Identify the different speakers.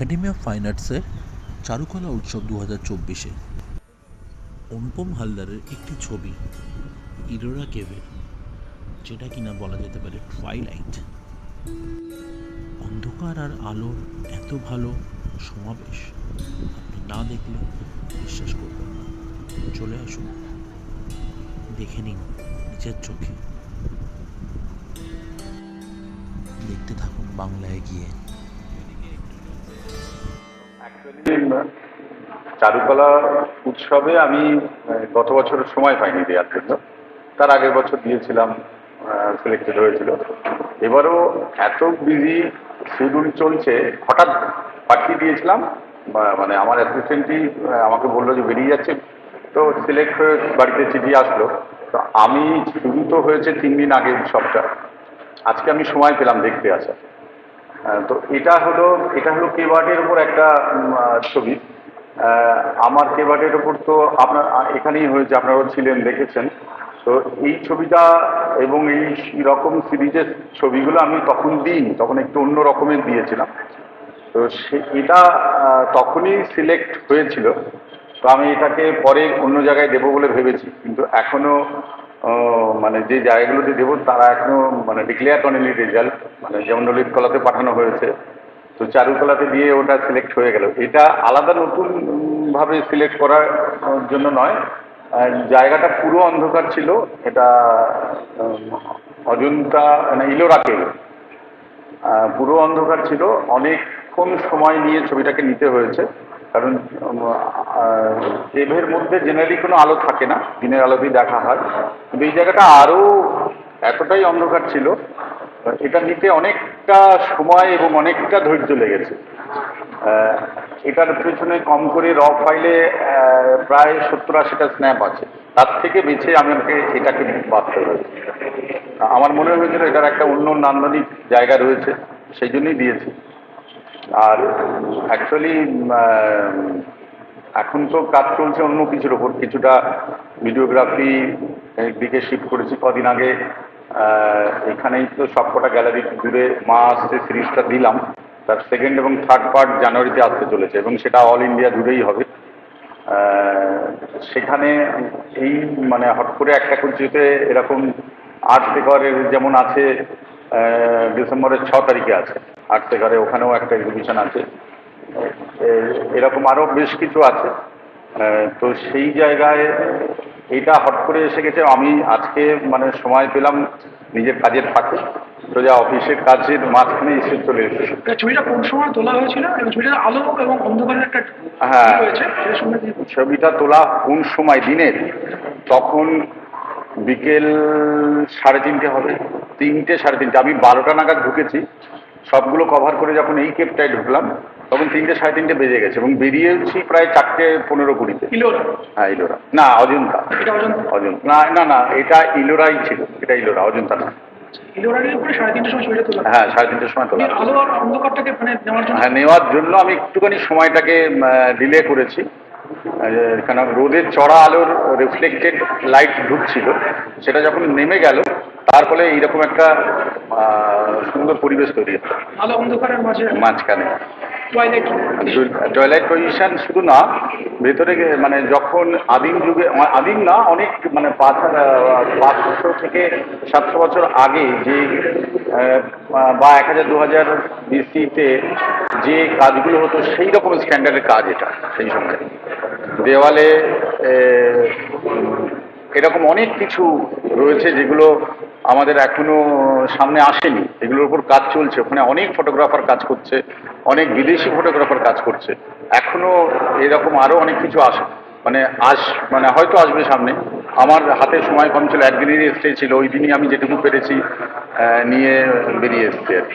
Speaker 1: Academy of fine আর্টসের চারুকলা উৎসব দু হাজার চব্বিশে। অনুপম হালদারের একটি ছবি, ইরোরা কেভের, যেটা কিনা বলা যেতে পারে ট্রাইলাইট অন্ধকার আর আলোর এত ভালো সমাবেশ, আপনি না দেখলে বিশ্বাস করবেন না। চলে আসুন, দেখে নিন নিজের চোখে। দেখতে থাকুন বাংলায় গিয়ে।
Speaker 2: চারুকলা উৎসবে আমি গত বছর সময় পাইনি দেওয়ার জন্য। তার আগের বছর দিয়েছিলাম সিলেক্টেড হয়েছিল। এবারও এত বিজি শিডিউল চলছে, হঠাৎ পাঠিয়ে দিয়েছিলাম মানে আমার অ্যাসিস্ট্যান্টই আমাকে বলল যে বেরিয়ে যাচ্ছে তো সিলেক্ট হয়ে বাড়িতে চিঠি আসলো। তো আমি শুরু তো হয়েছে তিন দিন আগে উৎসবটা আজকে আমি সময় পেলাম দেখতে আসা তো এটা হলো এটা হলো কেবার্ডের উপর একটা ছবি। আমার কেবার্ডের উপর তো আপনার এখানেই হয়েছে, আপনারাও ছিলেন, দেখেছেন। তো এই ছবিটা এবং এই রকম সিরিজের ছবিগুলো আমি তখন দিইনি, তখন একটু অন্য রকমের দিয়েছিলাম। তো সে, এটা তখনই সিলেক্ট হয়েছিল। তো আমি এটাকে পরে অন্য জায়গায় দেবো বলে ভেবেছি, কিন্তু এখনও মানে যে জায়গাগুলোতে দেবো তারা এখনও মানে ডিক্লেয়ার করেনি রেজাল্ট মানে যেমন ললিত কলাতে পাঠানো হয়েছে। তো চারুকলাতে দিয়ে ওটা সিলেক্ট হয়ে গেল। এটা আলাদা নতুনভাবে সিলেক্ট করার জন্য নয়। জায়গাটা পুরো অন্ধকার ছিল। এটা অজন্তা মানে ইলোরাকে পুরো অন্ধকার ছিল। অনেকক্ষণ সময় নিয়ে ছবিটাকে নিতে হয়েছে। কারণ কেভের মধ্যে জেনারেলি কোনো আলো থাকে না, দিনের আলোতেই দেখা হয়। কিন্তু এই জায়গাটা আরও এতটাই অন্ধকার ছিল এটা নিতে অনেকটা সময় এবং অনেকটা ধৈর্য লেগেছে। এটার পেছনে কম করে র ফাইলে প্রায় সত্তর আশিটা স্ন্যাপ আছে। তার থেকে বেছে আমি আমাকে এটাকে বাঁচতে হয়েছে। আমার মনে হয়েছিল এটার একটা অন্য নান্দনিক জায়গা রয়েছে, সেই জন্যই দিয়েছি। আর অ্যাকচুয়ালি এখন তো কাজ চলছে অন্য কিছুর ওপর। কিছুটা ভিডিওগ্রাফি দিকে শিফট করেছি কদিন আগে। এখানেই তো সবকটা গ্যালারি জুড়ে মা আসছে সিরিজটা দিলাম। তার সেকেন্ড এবং থার্ড পার্ট জানুয়ারিতে আসতে চলেছে এবং সেটা অল ইন্ডিয়া জুড়েই হবে। সেখানে এই মানে হট করে একটা কুচিতে এরকম আট সেকরের যেমন আছে ডিসেম্বরের ছ তারিখে আছে। আট সেকরে ওখানেও একটা এক্সিবিশন আছে। এরকম আরও বেশ কিছু আছে। তো সেই জায়গায় এইটা হট করে এসে গেছে। আমি আজকে মানে সময় পেলাম নিজের কাজের ফাঁকে। তো যা অফিসের কাজের মাঝখানে এসে চলে এসেছে।
Speaker 3: ছবিটা কোন সময় তোলা হয়েছিল? ছবিটা আলো এবং অন্ধকারের একটা
Speaker 2: হ্যাঁ। ছবিটা তোলা কোন সময়? দিনের। তখন বিকেল সাড়ে তিনটে হবে। তিনটে সাড়ে তিনটে। আমি বারোটা নাগাদ ঢুকেছি। সবগুলো কভার করে যখন এই কেপটায় ঢুকলাম তখন তিনটে সাড়ে তিনটে বেজে গেছে এবং বেরিয়েছি প্রায় চারটে পনেরো কুড়িতে।
Speaker 3: ইলোরা?
Speaker 2: হ্যাঁ ইলোরা। না অজন্তা।
Speaker 3: এটা অজন্তা?
Speaker 2: অজন্তা। না না না এটা ইলোরাই ছিল। এটা ইলোরা অজন্তা না। হ্যাঁ সাড়ে তিনটের সময় তোলা।
Speaker 3: মানে নেওয়ার জন্য?
Speaker 2: হ্যাঁ নেওয়ার জন্য আমি একটুখানি সময়টাকে ডিলে করেছি। আহ, কারণ রোদের চড়া আলোর রিফ্লেক্টেড লাইট ঢুকছিল। সেটা যখন নেমে গেল তার ফলে এইরকম একটা আহ, সুন্দর পরিবেশ তৈরি হতো
Speaker 3: আলো অন্ধকারের মাঝে।
Speaker 2: মাঝখানে।
Speaker 3: টয়লেট
Speaker 2: পজিশন শুধু না, ভেতরে মানে যখন আদিম যুগে আদিম না, অনেক মানে পাঁচ হাজার- পাঁচশো থেকে সাতশো বছর আগে যে বা এক হাজার, দু হাজার বিসিতে যে কাজগুলো হতো, সেই রকম স্ট্যান্ডার্ডের কাজ এটা, সেই সময় দেওয়ালে এরকম অনেক কিছু রয়েছে যেগুলো আমাদের এখনও সামনে আসেনি। এগুলোর উপর কাজ চলছে। ওখানে অনেক ফটোগ্রাফার কাজ করছে, অনেক বিদেশি ফটোগ্রাফার কাজ করছে। এখনও এরকম আরও অনেক কিছু আস। মানে আস মানে হয়তো আসবে সামনে। আমার হাতে সময় কম ছিল একদিনেরই স্টে ছিল, ওই দিনই আমি যেটুকু পেরেছি নিয়ে বেরিয়ে এসছি আর।